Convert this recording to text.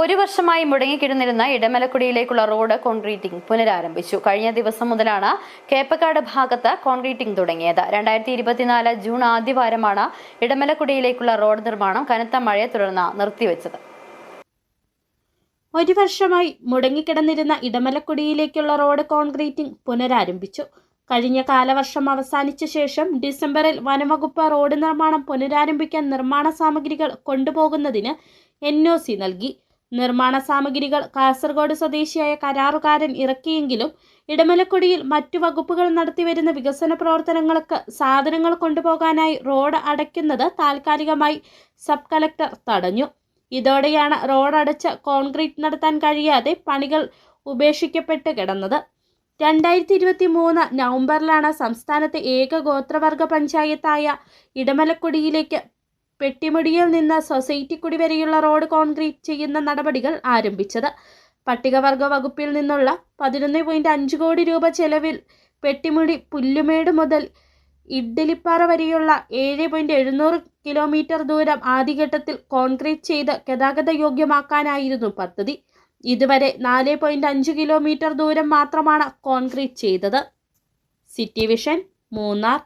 ഒരു വർഷമായി മുടങ്ങിക്കിടന്നിരുന്ന ഇടമലക്കുടിയിലേക്കുള്ള road concreting പുനരാരംഭിച്ചു. കഴിഞ്ഞ ദിവസം മുതലാണ് കേപ്പക്കാട് ഭാഗത്ത് കോൺക്രീറ്റിംഗ് തുടങ്ങിയത്. രണ്ടായിരത്തി ഇരുപത്തിനാല് ജൂൺ ആദ്യവാരമാണ് ഇടമലക്കുടിയിലേക്കുള്ള റോഡ് നിർമ്മാണം കനത്ത മഴയെ തുടർന്ന് നിർത്തിവെച്ചത്. ഒരു വർഷമായി മുടങ്ങിക്കിടന്നിരുന്ന ഇടമലക്കുടിയിലേക്കുള്ള റോഡ് കോൺക്രീറ്റിംഗ് പുനരാരംഭിച്ചു. കഴിഞ്ഞ കാലവർഷം അവസാനിച്ച ശേഷം ഡിസംബറിൽ വനംവകുപ്പ് റോഡ് നിർമ്മാണം പുനരാരംഭിക്കാൻ നിർമ്മാണ സാമഗ്രികൾ കൊണ്ടുപോകുന്നതിന് എൻ നൽകി. നിർമ്മാണ സാമഗ്രികൾ കാസർഗോഡ് സ്വദേശിയായ കരാറുകാരൻ ഇറക്കിയെങ്കിലും ഇടമലക്കുടിയിൽ മറ്റു വകുപ്പുകൾ നടത്തിവരുന്ന വികസന പ്രവർത്തനങ്ങൾക്ക് സാധനങ്ങൾ കൊണ്ടുപോകാനായി റോഡ് അടയ്ക്കുന്നത് താൽക്കാലികമായി സബ് കലക്ടർ തടഞ്ഞു. ഇതോടെയാണ് റോഡ് അടച്ച് കോൺക്രീറ്റ് നടത്താൻ കഴിയാതെ പണികൾ ഉപേക്ഷിക്കപ്പെട്ട് കിടന്നത്. രണ്ടായിരത്തി ഇരുപത്തി മൂന്ന് നവംബറിലാണ് സംസ്ഥാനത്തെ ഏക ഗോത്രവർഗ പഞ്ചായത്തായ ഇടമലക്കുടിയിലേക്ക് പെട്ടിമുടിയിൽ നിന്ന് സൊസൈറ്റിക്കുടി വരെയുള്ള റോഡ് കോൺക്രീറ്റ് ചെയ്യുന്ന നടപടികൾ ആരംഭിച്ചത്. പട്ടികവർഗ വകുപ്പിൽ നിന്നുള്ള പതിനൊന്ന് പോയിന്റ് അഞ്ച് കോടി രൂപ ചെലവിൽ പെട്ടിമുടി പുല്ലുമേട് മുതൽ ഇഡ്ഡലിപ്പാറ വരെയുള്ള ഏഴ് പോയിന്റ് എഴുന്നൂറ് കിലോമീറ്റർ ദൂരം ആദ്യഘട്ടത്തിൽ കോൺക്രീറ്റ് ചെയ്ത് ഗതാഗത യോഗ്യമാക്കാനായിരുന്നു പദ്ധതി. ഇതുവരെ നാല് പോയിന്റ് അഞ്ച് കിലോമീറ്റർ ദൂരം മാത്രമാണ് കോൺക്രീറ്റ് ചെയ്തത്. City vision Munnar.